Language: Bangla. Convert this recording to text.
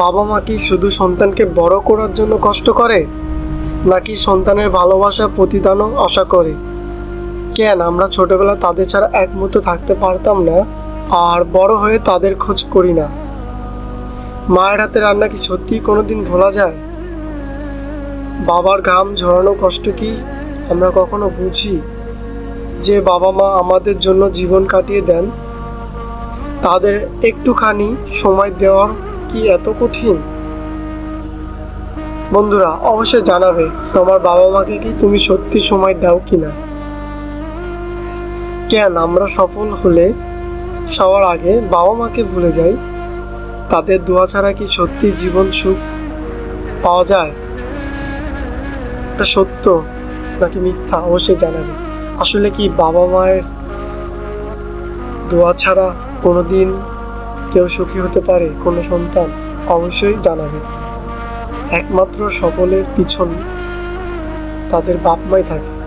বাবা মা কি শুধু সন্তানকে বড় করার জন্য কষ্ট করে? নাকি সন্তানের ভালোবাসা প্রতিদানও আশা করে? কেন আমরা ছোটবেলা তাদের ছাড়া এক মুহূর্ত থাকতে পারতাম না, আর বড় হয়ে তাদের খোঁজ করি না। মায়ের হাতে রান্না কি সত্যিই কোনোদিন ভোলা যায়? বাবার ঘাম ঝরানো কষ্ট কি আমরা কখনো বুঝি? যে বাবা মা আমাদের জন্য জীবন কাটিয়ে দেন, তাদের একটুখানি সময় দেওয়ার কি এত কঠিন? বন্ধুরা, অবশ্যই জানাবে, তোমার বাবা মাকে কি তুমি সত্যি সময় দাও কিনা? কেন আমরা সফল হলে সবার আগে বাবা মাকে ভুলে যাই? তাদের দোয়া ছাড়া কি সত্যি জীবন সুখ পাওয়া যায়? এটা সত্য নাকি মিথ্যা? অবশ্যই জানাবে। আসলে কি বাবা মায়ের দোয়া ছাড়া কোনোদিন কেউ সুখী হতে পারে কোনো সন্তান অবশ্যই জানাবে। একমাত্র সকলের পিছন তাদের বাপমাই থাকে।